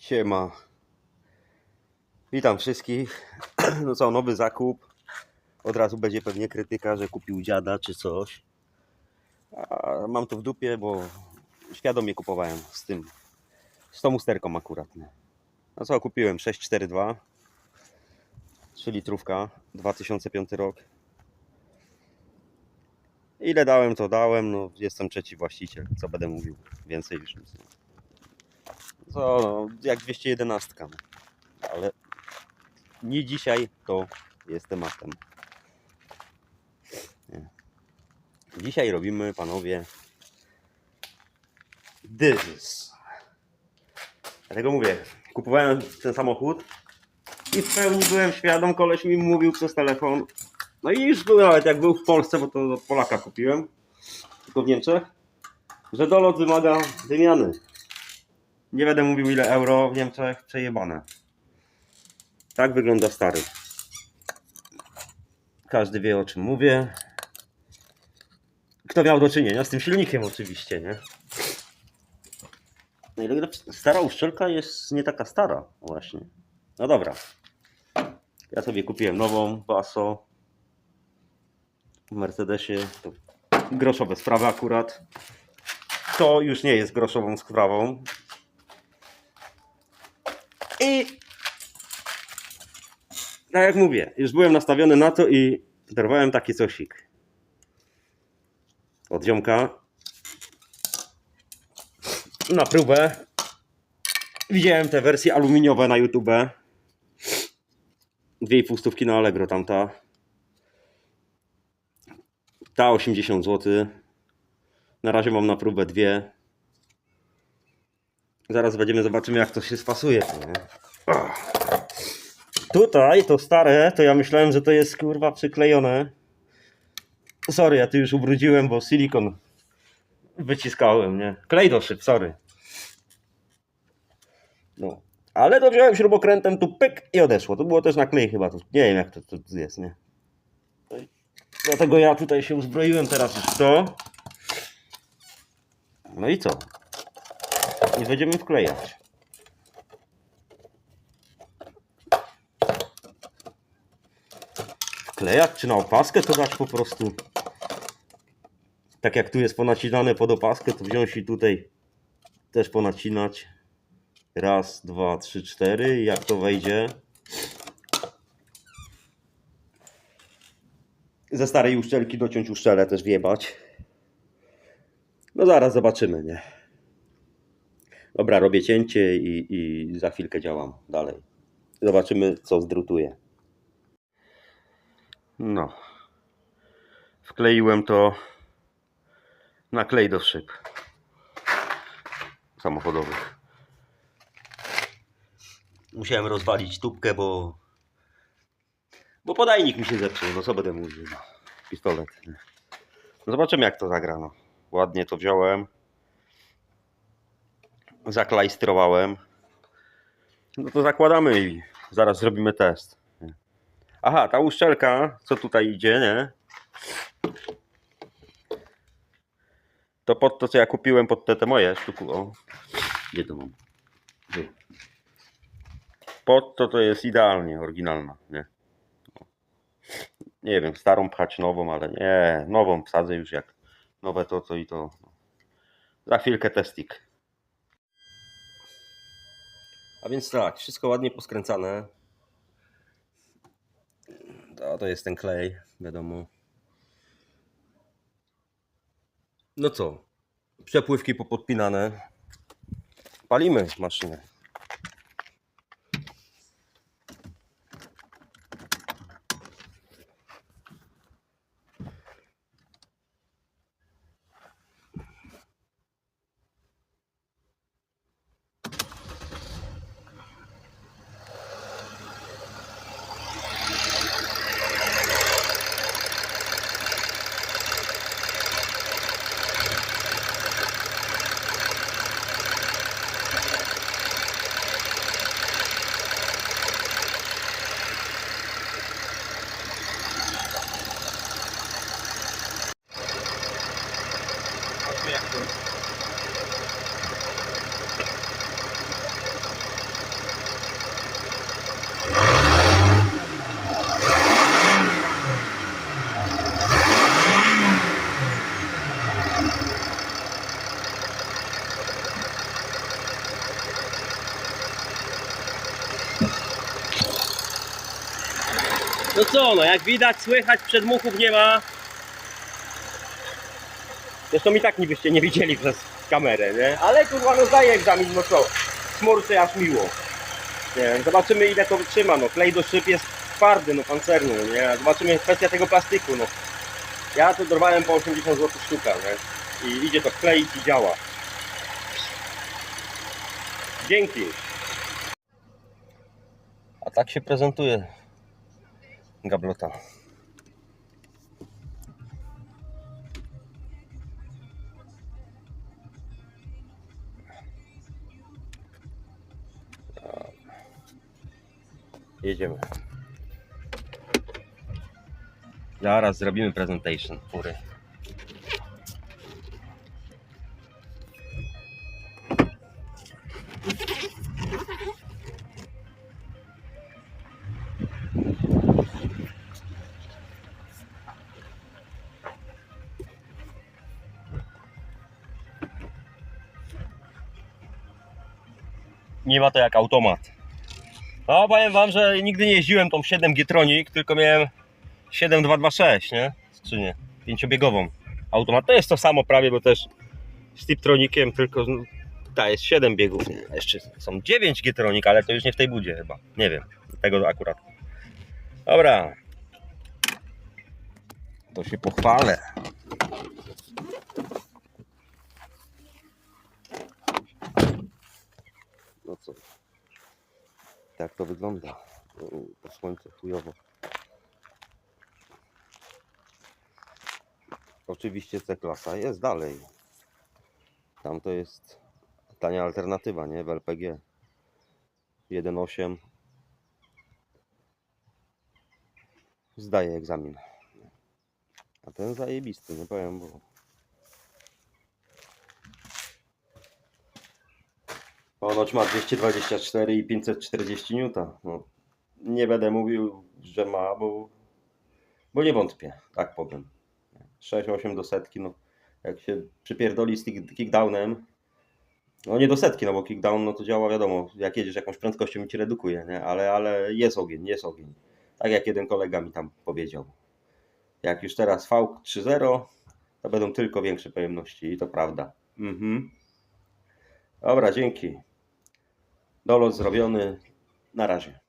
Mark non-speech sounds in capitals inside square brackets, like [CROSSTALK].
Siema. Witam wszystkich. [CLEARS THROAT] No co, nowy zakup. Od razu będzie pewnie krytyka, że kupił dziada czy coś. A mam to w dupie, bo świadomie kupowałem z tym. Z tą usterką akurat. No co, kupiłem 642. 3 litrówka. 2005 rok. Ile dałem, to dałem. No, jestem trzeci właściciel. Co będę mówił? Więcej już nie. Co, no, jak 211. no. Ale nie dzisiaj to jest tematem. Nie. Dzisiaj robimy, panowie, dys. Dlatego mówię, kupowałem ten samochód i w pełni byłem świadom, koleś mi mówił przez telefon. No i już był nawet jak był w Polsce, bo to Polaka kupiłem, tylko w Niemczech, że dolot wymaga wymiany. Nie będę mówił ile euro w Niemczech, przejebane. Tak wygląda stary. Każdy wie o czym mówię. Kto miał do czynienia z tym silnikiem oczywiście, nie? No ile stara uszczelka jest nie taka stara właśnie. No dobra. Ja sobie kupiłem nową Basso w Mercedesie. To groszowe sprawy akurat. To już nie jest groszową sprawą. I tak jak mówię, już byłem nastawiony na to i dorwałem taki cosik. Od ziomka. Na próbę. Widziałem te wersje aluminiowe na YouTube. Dwie i pół na Allegro tamta. Ta 80 zł. Na razie mam na próbę dwie. Zaraz będziemy zobaczymy jak to się spasuje. Tutaj to stare, to ja myślałem, że to jest kurwa przyklejone. Sorry, ja tu już ubrudziłem, bo silikon wyciskałem, nie? Klej do szyb, sorry. No. Ale to wziąłem śrubokrętem tu pyk i odeszło. To było też na klej chyba. To, nie wiem jak to, to jest, nie? Dlatego ja tutaj się uzbroiłem teraz w to. No i co? I będziemy wklejać. Wklejać czy na opaskę to dać po prostu. Tak jak tu jest ponacinane pod opaskę, to wziąć i tutaj też ponacinać. Raz, dwa, trzy, cztery. Jak to wejdzie. Ze starej uszczelki dociąć uszczelę też wjebać. No zaraz zobaczymy, nie? Dobra, robię cięcie i, i za chwilkę działam dalej. Zobaczymy, co zdrutuje. No. Wkleiłem to na klej do szyb samochodowych. Musiałem rozwalić tubkę, bo bo podajnik mi się zepsuł. No co będę mówił? No, pistolet. No zobaczymy jak to zagrano. Ładnie to wziąłem. Zaklajstrowałem. No to zakładamy i zaraz zrobimy test. Aha, ta uszczelka, co tutaj idzie, nie? To pod to, co ja kupiłem pod te, te moje sztuku. O, to mam? Pod to to jest idealnie oryginalna, nie? Nie wiem, starą pchać nową, ale nie, nową wsadzę już jak nowe to, co i to. Za chwilkę testik. A więc tak, wszystko ładnie poskręcane. To, to jest ten klej, wiadomo. No co? Przepływki popodpinane. Palimy maszynę. No co, no jak widać, słychać, przedmuchów nie ma. Zresztą i tak nibyście nie widzieli przez kamerę, nie? Ale kurwa, no zdaje egzamin, no co? Smurczy aż miło. Nie zobaczymy ile to wytrzyma, no. Klej do szyb jest twardy, no pancerny, no, nie? Zobaczymy kwestia tego plastiku, no. Ja to dorwałem po 80 zł sztuka, nie? I idzie to kleić i działa. Dzięki. Tak się prezentuje gablota. Jedziemy. Zaraz zrobimy presentation fury. Nie ma to jak automat. No powiem wam, że nigdy nie jeździłem tą 7 G-Tronic, tylko miałem 7226, nie? Skrzynię pięciobiegową. Automat to jest to samo prawie, bo też z Tiptronikiem, tylko no, ta jest 7 biegów, nie? Jeszcze są 9 G-Tronic, ale to już nie w tej budzie chyba. Nie wiem, tego akurat. Dobra. To się pochwalę. No co? Tak to wygląda. To słońce chujowo. Oczywiście C-klasa jest dalej. Tam to jest tania alternatywa, nie? W LPG. 1.8 zdaje egzamin. A ten zajebisty, nie powiem, bo Ponoć ma 224 i 540 N. No, nie będę mówił, że ma, bo, bo nie wątpię, tak powiem. 6-8 do setki, no jak się przypierdoli z kick- kickdownem, no nie do setki, no bo kickdown no to działa wiadomo, jak jedziesz jakąś prędkością i ci redukuje, nie? Ale, ale jest ogień, jest ogień. Tak jak jeden kolega mi tam powiedział. Jak już teraz V3.0, to będą tylko większe pojemności i to prawda. Mhm. Dobra, dzięki. Dolot zrobiony. Na razie.